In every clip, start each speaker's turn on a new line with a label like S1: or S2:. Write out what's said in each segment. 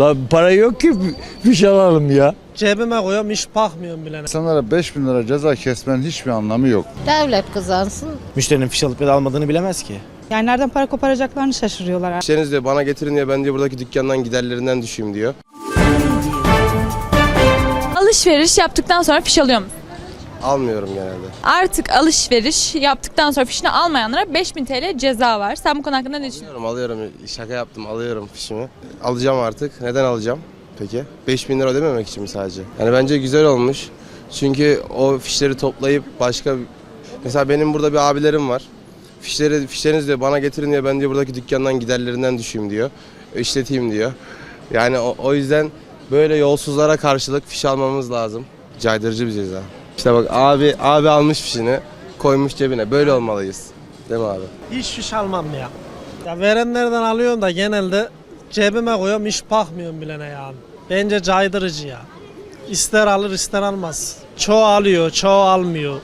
S1: La para yok ki fiş alalım ya.
S2: Cebime koyuyorum hiç bakmıyorum bile.
S3: İnsanlara 5000 lira ceza kesmenin hiçbir anlamı yok.
S4: Devlet kazansın.
S5: Müşterinin fiş alıp ya da almadığını bilemez ki.
S6: Yani nereden para koparacaklarını şaşırıyorlar.
S7: İşleriniz diyor bana getirin diye ben diyor buradaki dükkandan giderlerinden düşeyim diyor.
S8: Alışveriş yaptıktan sonra fiş alıyor musun?
S7: Almıyorum genelde.
S8: Artık alışveriş yaptıktan sonra fişini almayanlara 5000 TL ceza var. Sen bu konu hakkında ne düşünüyorsun?
S7: Alıyorum alıyorum şaka yaptım alıyorum fişimi. Alacağım artık. Neden alacağım peki? 5000 lira ödememek için mi sadece? Yani bence güzel olmuş. Çünkü o fişleri toplayıp başka mesela benim burada bir abilerim var. Fişleri fişleriniz diyor bana getirin diye ben diyor buradaki dükkandan giderlerinden düşeyim diyor. işleteyim diyor. Yani o, o yüzden böyle yolsuzlara karşılık fiş almamız lazım. Caydırıcı bir ceza. İşte bak abi abi almış fişini koymuş cebine. Böyle olmalıyız. Değil mi abi?
S2: Hiç fiş almam ya. Ya verenlerden alıyorum da genelde cebime koyuyorum hiç bakmıyorum bile ne yani. Bence caydırıcı ya. İster alır ister almaz. Çoğu alıyor çoğu almıyor.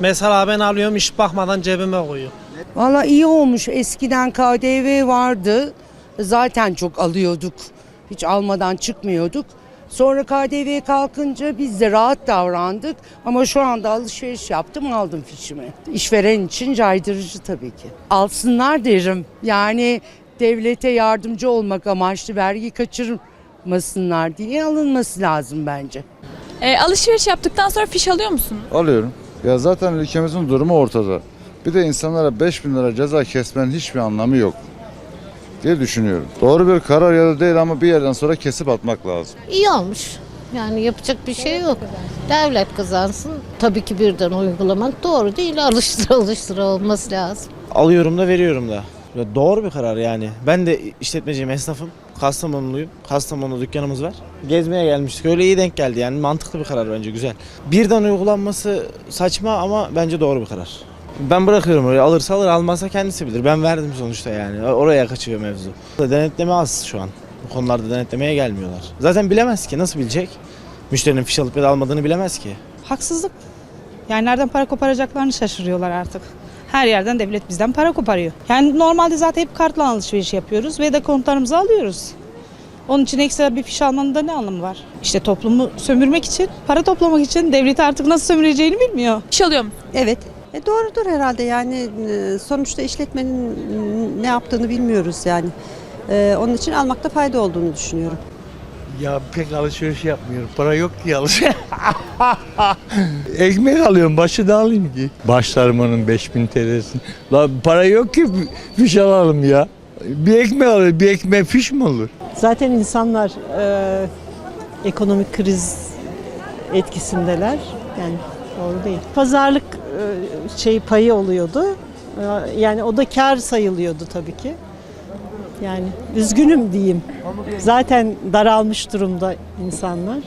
S2: Mesela ben alıyorum hiç bakmadan cebime koyuyorum.
S9: Valla iyi olmuş. Eskiden KDV vardı. Zaten çok alıyorduk. Hiç almadan çıkmıyorduk. Sonra KDV kalkınca biz de rahat davrandık. Ama şu anda alışveriş yaptım aldım fişimi. İşveren için caydırıcı tabii ki. Alsınlar derim. Yani devlete yardımcı olmak amaçlı vergi kaçırmasınlar diye alınması lazım bence.
S8: E, alışveriş yaptıktan sonra fiş alıyor musun?
S3: Alıyorum. Ya zaten ülkemizin durumu ortada. Bir de insanlara 5000 lira ceza kesmenin hiçbir anlamı yok diye düşünüyorum. Doğru bir karar ya da değil ama bir yerden sonra kesip atmak lazım.
S4: İyi olmuş. Yani yapacak bir şey yok. Devlet kazansın. Tabii ki birden uygulamak doğru değil. Alıştıra alıştıra olması lazım.
S5: Alıyorum da veriyorum da. Ya Doğru bir karar yani. Ben de işletmeciyim, esnafım. Kastamonuluyum. Kastamonu dükkanımız var. Gezmeye gelmiştik. Öyle iyi denk geldi yani mantıklı bir karar bence güzel. Birden uygulanması saçma ama bence doğru bir karar. Ben bırakıyorum öyle alırsa alır almazsa kendisi bilir. Ben verdim sonuçta yani. Oraya kaçıyor mevzu. Denetleme az şu an. Bu konularda denetlemeye gelmiyorlar. Zaten bilemez ki nasıl bilecek? Müşterinin fiş alıp ya da almadığını bilemez ki.
S6: Haksızlık. Yani nereden para koparacaklarını şaşırıyorlar artık. Her yerden devlet bizden para koparıyor. Yani normalde zaten hep kartla alışveriş yapıyoruz ve de kontlarımızı alıyoruz. Onun için ekstra bir fiş almanın da ne anlamı var? İşte toplumu sömürmek için, para toplamak için devleti artık nasıl sömüreceğini bilmiyor.
S8: Fiş alıyor musun?
S10: Evet. E doğrudur herhalde yani e, sonuçta işletmenin ne yaptığını bilmiyoruz yani. E, onun için almakta fayda olduğunu düşünüyorum.
S1: Ya pek alışveriş yapmıyorum. Para yok ki alışveriş. Ekmek alıyorum. Başı da alayım ki. Başlarım onun 5000 TL'sini. La para yok ki fiş alalım ya. Bir ekmek alır. Bir ekmek fiş mi olur?
S11: Zaten insanlar e, ekonomik kriz etkisindeler. Yani doğru değil. Pazarlık şey payı oluyordu. E, yani o da kar sayılıyordu tabii ki. Yani üzgünüm diyeyim. Zaten daralmış durumda insanlar.